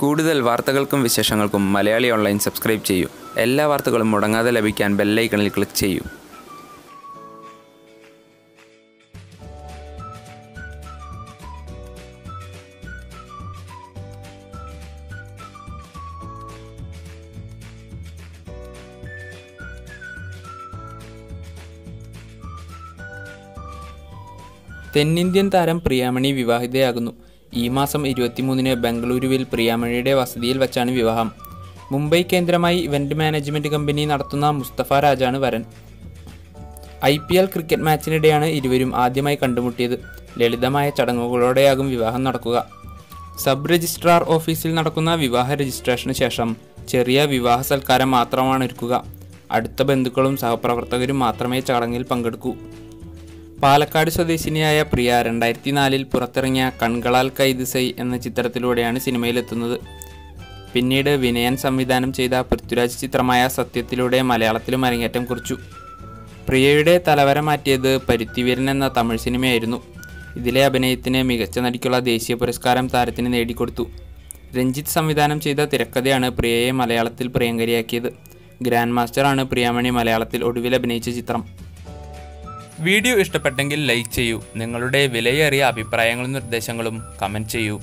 കൂടുതൽ വാർത്തകൾക്കും വിശേഷങ്ങൾക്കും Malayali online subscribe ചെയ്യൂ. എല്ലാ വാർത്തകളും മുടങ്ങാതെ ലഭിക്കാൻ ബെല്ലൈക്കണിൽ ക്ലിക്ക് ചെയ്യൂ. തെന്നിന്ത്യൻ താരം പ്രിയാമണി വിവാഹിതയാകുന്നു. ഈ മാസം ഇരുപത്തിമൂന്നിന് ബംഗളൂരുവിൽ പ്രിയാമണിയുടെ വസതിയിൽ വച്ചാണ് വിവാഹം. മുംബൈ കേന്ദ്രമായി ഇവന്റ് മാനേജ്മെന്റ് കമ്പനി നടത്തുന്ന മുസ്തഫ രാജാണ് വരൻ. ഐ പി എൽ ക്രിക്കറ്റ് മാച്ചിനിടെയാണ് ഇരുവരും ആദ്യമായി കണ്ടുമുട്ടിയത്. ലളിതമായ ചടങ്ങുകളോടെയാകും വിവാഹം നടക്കുക. സബ് രജിസ്ട്രാർ ഓഫീസിൽ നടക്കുന്ന വിവാഹ രജിസ്ട്രേഷന് ശേഷം ചെറിയ വിവാഹ സൽക്കാരം മാത്രമാണ് ഒരുക്കുക. അടുത്ത ബന്ധുക്കളും സഹപ്രവർത്തകരും മാത്രമേ ചടങ്ങിൽ പങ്കെടുക്കൂ. പാലക്കാട് സ്വദേശിനിയായ പ്രിയ രണ്ടായിരത്തി നാലിൽ പുറത്തിറങ്ങിയ കൺകളാൽ കൈദിസൈ എന്ന ചിത്രത്തിലൂടെയാണ് സിനിമയിലെത്തുന്നത്. പിന്നീട് വിനയൻ സംവിധാനം ചെയ്ത പൃഥ്വിരാജ് ചിത്രമായ സത്യത്തിലൂടെ മലയാളത്തിലും അരങ്ങേറ്റം കുറിച്ചു. പ്രിയയുടെ തലവര മാറ്റിയത് പരുത്തിവീരൻ എന്ന തമിഴ് സിനിമയായിരുന്നു. ഇതിലെ അഭിനയത്തിന് മികച്ച നടിക്കുള്ള ദേശീയ പുരസ്കാരം താരത്തിന് നേടിക്കൊടുത്തു. രഞ്ജിത്ത് സംവിധാനം ചെയ്ത തിരക്കഥയാണ് പ്രിയയെ മലയാളത്തിൽ പ്രിയങ്കരിയാക്കിയത്. ഗ്രാൻഡ് മാസ്റ്ററാണ് പ്രിയാമണി മലയാളത്തിൽ ഒടുവിൽ അഭിനയിച്ച ചിത്രം. വീഡിയോ ഇഷ്ടപ്പെട്ടെങ്കിൽ ലൈക്ക് ചെയ്യൂ. നിങ്ങളുടെ വിലയേറിയ അഭിപ്രായങ്ങളും നിർദ്ദേശങ്ങളും കമന്റ് ചെയ്യൂ.